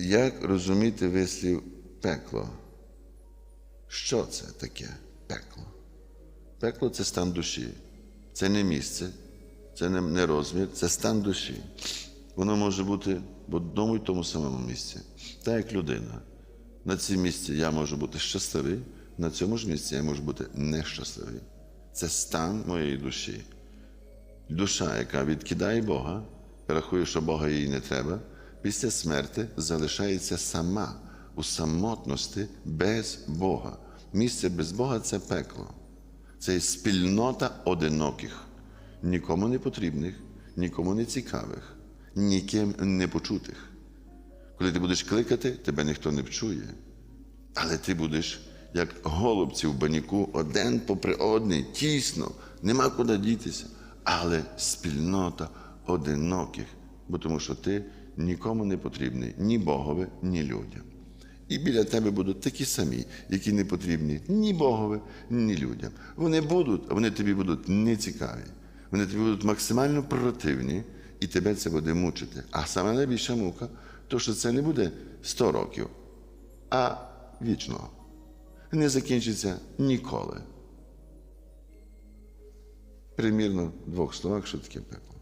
Як розуміти вислів пекло? Що це таке пекло? Пекло це стан душі. Це не місце, це не, розмір, це стан душі. Воно може бути в одному і тому самому місці. Так як людина. На цій місці я можу бути щасливий, на цьому ж місці я можу бути нещасливий. Це стан моєї душі. Душа, яка відкидає Бога, рахує, що Бога їй не треба, після смерти залишається сама у самотності без Бога. Місце без Бога це пекло. Це спільнота одиноких, нікому не потрібних, нікому не цікавих, ніким не почутих. Коли ти будеш кликати, тебе ніхто не вчує. Але ти будеш, як голубці в баніку, один попри одний, тісно, нема куди дітися. Але спільнота одиноких, бо тому що ти нікому не потрібний ні Богові, ні людям. І біля тебе будуть такі самі, які не потрібні ні Богові, ні людям. Вони будуть, а вони тобі будуть нецікаві. Вони тобі будуть максимально противні, і тебе це буде мучити. А саме найбільша мука, то що це не буде 100 років, а вічно. Не закінчиться ніколи. Примірно в двох словах, що таке пекло.